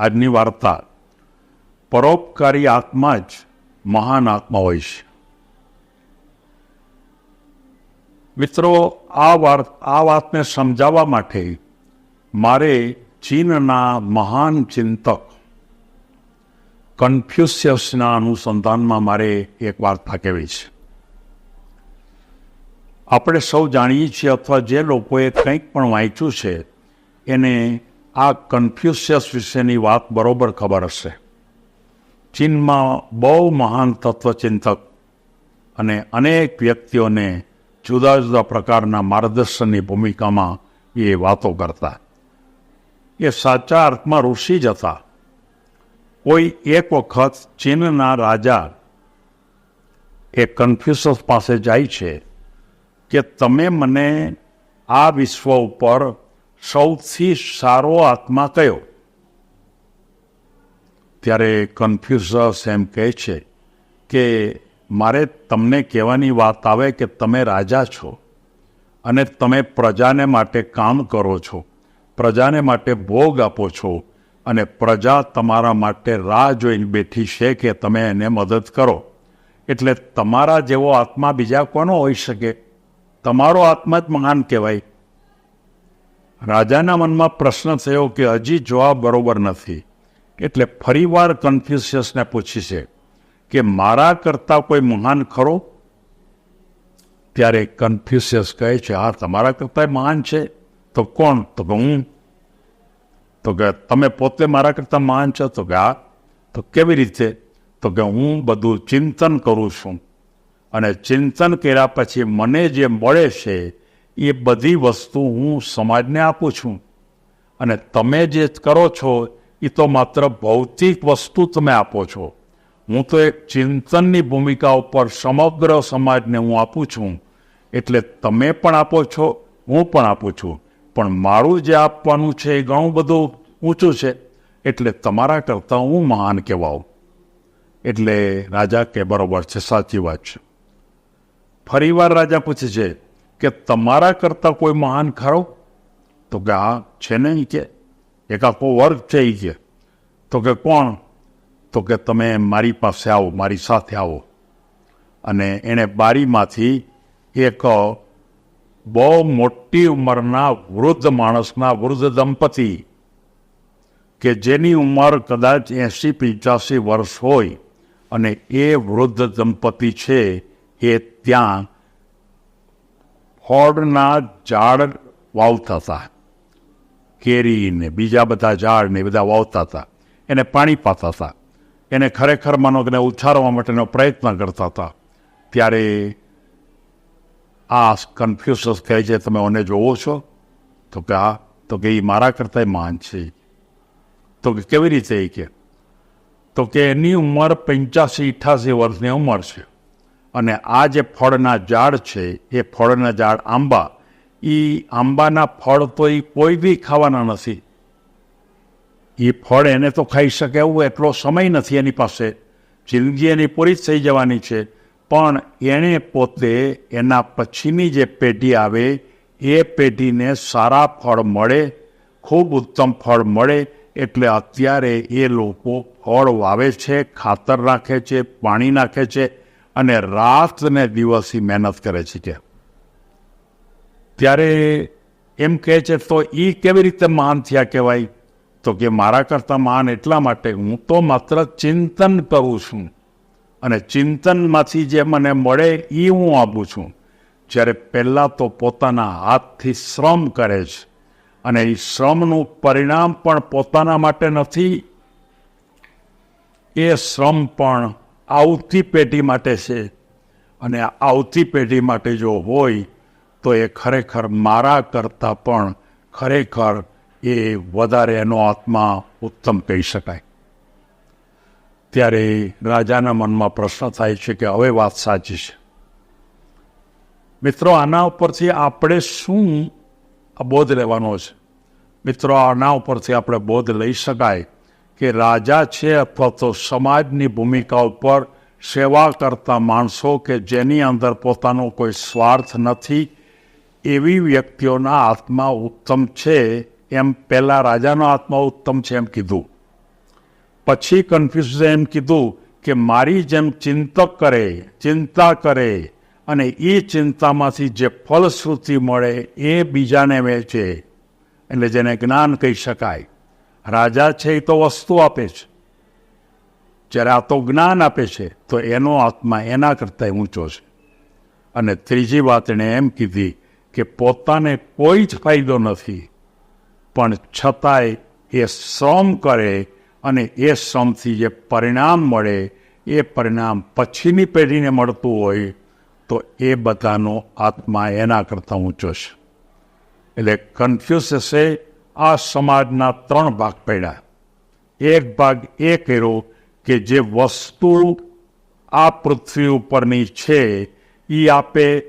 આજની વાર્તા પરોપકારી આત્મા જ મહાન આત્મા હોય છે. મિત્રો, આ વાત આ વાતને સમજાવવા માટે મારે ચીનના મહાન ચિંતક કન્ફ્યુસિયસના અનુસંધાનમાં મારે એક વાર્તા કહેવી છે. આપણે સૌ જાણીએ છીએ અથવા જે લોકોએ કંઈક પણ વાંચ્યું છે, એને આ કન્ફ્યુશિયસ વિશેની વાત બરોબર ખબર હશે. ચીનમાં બહુ મહાન તત્વચિંતક અને અનેક વ્યક્તિઓને જુદા જુદા પ્રકારના માર્ગદર્શનની ભૂમિકામાં એ વાતો કરતા. એ સાચા અર્થમાં ઋષિ જ હતા. કોઈ એક વખત ચીનના રાજા એ કન્ફ્યુશસ પાસે જાય છે કે તમે મને આ વિશ્વ ઉપર સૌથી સારો આત્મા કયો ત્યારે કન્ફ્યુઝસ એમ કહે છે કે મારે તમને કહેવાની વાત આવે કે તમે રાજા છો અને તમે પ્રજાને માટે કામ કરો છો, પ્રજાને માટે ભોગ આપો છો અને પ્રજા તમારા માટે રાહ જોઈને બેઠી છે કે તમે એને મદદ કરો. એટલે તમારા જેવો આત્મા બીજા કોનો હોઈ શકે? તમારો આત્મા જ મહાન કહેવાય. રાજાના મનમાં પ્રશ્ન થયો કે હજી જવાબ બરોબર નથી. એટલે ફરીવાર કન્ફ્યુશિયસને પૂછી છે કે મારા કરતાં કોઈ મહાન ખરો? ત્યારે કન્ફ્યુશિયસ કહે છે, હા, તમારા કરતાં મહાન છે. તો કોણ? તો કે હું. તો કે, તમે પોતે મારા કરતાં મહાન છો? તો કે, હા. તો કેવી રીતે? તો કે, હું બધું ચિંતન કરું છું. અને ચિંતન કર્યા પછી મને જે મળે છે એ બધી વસ્તુ હું સમાજને આપું છું. અને તમે જે કરો છો, એ તો માત્ર ભૌતિક વસ્તુ તમે આપો છો. હું તો એક ચિંતનની ભૂમિકા ઉપર સમગ્ર સમાજને હું આપું છું. એટલે તમે પણ આપો છો, હું પણ આપું છું. પણ મારું જે આપવાનું છે એ ઘણું બધું ઊંચું છે. એટલે તમારા કરતાં હું મહાન કહેવાઉં. એટલે રાજા કે બરોબર છે, સાચી વાત છે. ફરીવાર રાજા પૂછે છે કે તમારા કરતાં કોઈ મહાન ખરો? તો કે આ છે ને કે. એક આખો વર્ગ છે એ કે. તો કે કોણ? તો કે તમે મારી પાસે આવો, મારી સાથે આવો. અને એણે બારીમાંથી એક બહુ મોટી ઉંમરના વૃદ્ધ માણસના વૃદ્ધ દંપતી, કે જેની ઉંમર કદાચ એંસી પંચ્યાસી વર્ષ હોય, અને એ વૃદ્ધ દંપતી છે, એ ત્યાં ફળના ઝાડ વાવતા હતા કેરી ને બીજા બધા ઝાડ ને બધા વાવતા હતા એને પાણી પાતા હતા એને ખરેખર માનો કે ઉછારવા માટેનો પ્રયત્ન કરતા હતા ત્યારે આ કન્ફ્યુઝસ કહે છે, તમે ઓને જોવો છો? તો કે આ તો કે એ મારા કરતાં માન છે. તો કે, કેવી રીતે એ કે? તો કે, એની ઉંમર પંચ્યાસી અઠ્યાસી વર્ષની ઉંમર છે. અને આ જે ફળના ઝાડ છે, એ ફળના ઝાડ આંબા. એ આંબાના ફળ તો એ કોઈ બી ખાવાના નથી. એ ફળ એને તો ખાઈ શકે એવું એટલો સમય નથી એની પાસે. જિંદગી એની પૂરી જ થઈ જવાની છે. પણ એણે પોતે એના પછીની જે પેઢી આવે, એ પેઢીને સારા ફળ મળે, ખૂબ ઉત્તમ ફળ મળે, એટલે અત્યારે એ લોકો ફળ વાવે છે, ખાતર નાખે છે, પાણી નાખે છે અને રાત ને દિવસથી મહેનત કરે છે કે. ત્યારે એમ કહે છે, તો એ કેવી રીતે મહાન થયા કહેવાય? તો કે મારા કરતાં મહાન એટલા માટે હું તો માત્ર ચિંતન કરું છું. અને ચિંતનમાંથી જે મને મળે એ હું આપું છું. જ્યારે પહેલાં તો પોતાના હાથથી શ્રમ કરે છે. અને એ શ્રમનું પરિણામ પણ પોતાના માટે નથી. એ શ્રમ પણ આવતી પેઢી માટે છે. અને આવતી પેઢી માટે જો હોય, તો એ ખરેખર મારા કરતાં પણ ખરેખર એ વધારે એનો આત્મા ઉત્તમ કહી શકાય. ત્યારે રાજાના મનમાં પ્રશ્ન થાય છે કે હવે વાત સાચી છે. મિત્રો, આના ઉપરથી આપણે શું બોધ લેવાનો છે? મિત્રો, આના ઉપરથી આપણે બોધ લઈ શકાય. કે રાજા છે અથવા તો સમાજની ભૂમિકા ઉપર સેવા કરતા માણસો કે જેની અંદર પોતાનો કોઈ સ્વાર્થ નથી, એવી વ્યક્તિઓના આત્મા ઉત્તમ છે એમ પહેલાં રાજાનો આત્મા ઉત્તમ છે એમ કીધું. પછી કન્ફ્યુઝે એમ કીધું કે મારી જેમ ચિંતક કરે, ચિંતા કરે અને એ ચિંતામાંથી જે ફલશ્રુતિ મળે એ બીજાને વહેંચે, એટલે જેને જ્ઞાન કહી શકાય. રાજા છે એ તો વસ્તુ આપે છે. જ્યારે આ તો જ્ઞાન આપે છે, તો એનો આત્મા એના કરતાં ઊંચો છે. અને ત્રીજી વાત એણે એમ કીધી કે પોતાને કોઈ જ ફાયદો નથી, પણ છતાંય એ શ્રમ કરે અને એ શ્રમથી જે પરિણામ મળે, એ પરિણામ પછીની પેઢીને મળતું હોય, તો એ બધાનો આત્મા એના કરતાં ઊંચો છે. એટલે કન્ફ્યુઝસે આ સમાજના ત્રણ ભાગ પડ્યા. એક ભાગ એ કર્યો કે જે વસ્તુ આ પૃથ્વી ઉપરની છે એ આપે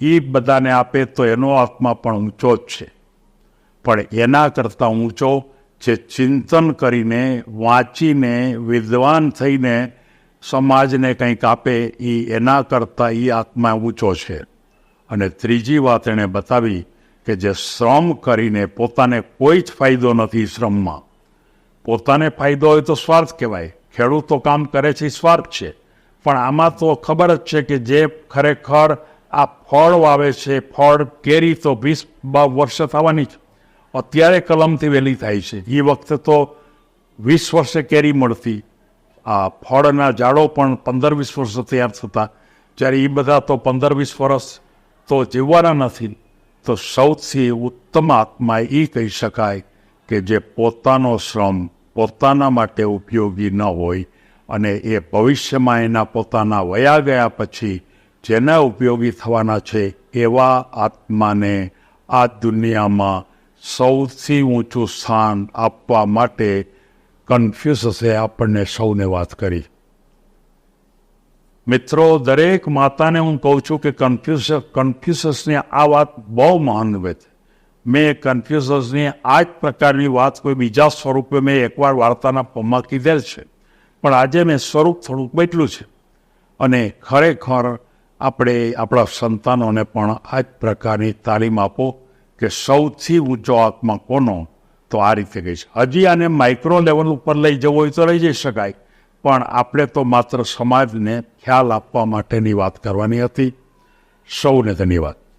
એ બધાને આપે તો એનો આત્મા પણ ઊંચો જ છે. પણ એના કરતાં ઊંચો જે ચિંતન કરીને, વાંચીને, વિદ્વાન થઈને સમાજને કંઈક આપે એ એના કરતાં એ આત્મા ઊંચો છે. અને ત્રીજી વાત એણે બતાવી કે જે શ્રમ કરીને પોતાને કોઈ જ ફાયદો નથી શ્રમમાં. પોતાને ફાયદો હોય તો સ્વાર્થ કહેવાય. ખેડૂતો કામ કરે છે સ્વાર્થ છે. પણ આમાં તો ખબર જ છે કે જે ખરેખર આ ફળ વાવે છે, ફળ કેરી તો વીસ વર્ષે થવાની જ. અત્યારે કલમથી વહેલી થાય છે. એ વખતે તો વીસ વર્ષે કેરી મળતી. આ ફળના ઝાડો પણ પંદર વીસ વર્ષ તૈયાર થતા. જ્યારે એ બધા તો પંદર વીસ વર્ષ તો જીવવાના નથી. તો સૌથી ઉત્તમ આત્મા એ કહી શકાય કે જે પોતાનો શ્રમ પોતાના માટે ઉપયોગી ન હોય અને એ ભવિષ્યમાં એના પોતાના વયા ગયા પછી જેના ઉપયોગી થવાના છે એવા આત્માને આ દુનિયામાં સૌથી ઊંચું સ્થાન આપવા માટે કન્ફ્યુઝસે આપણને સૌને વાત કરી. મિત્રો, દરેક માતાને હું કહું છું કે કન્ફ્યુઝ કન્ફ્યુઝસની આ વાત બહુ મહાનવે છે. મેં કન્ફ્યુઝસની આ જ પ્રકારની વાત કોઈ બીજા સ્વરૂપે મેં એકવાર વાર્તાના પમમાં કીધેલ છે. પણ આજે મેં સ્વરૂપ થોડુંક બદલું છે. અને ખરેખર આપણે આપણા સંતાનોને પણ આ જ પ્રકારની તાલીમ આપો કે સૌથી ઊંચો આત્મા કોનો? તો આ રીતે કહીશ. હજી આને માઇક્રો લેવલ ઉપર લઈ જવો હોય તો લઈ જઈ શકાય. પણ આપણે તો માત્ર સમાજને ખ્યાલ આપવા માટેની વાત કરવાની હતી. સૌને ધન્યવાદ.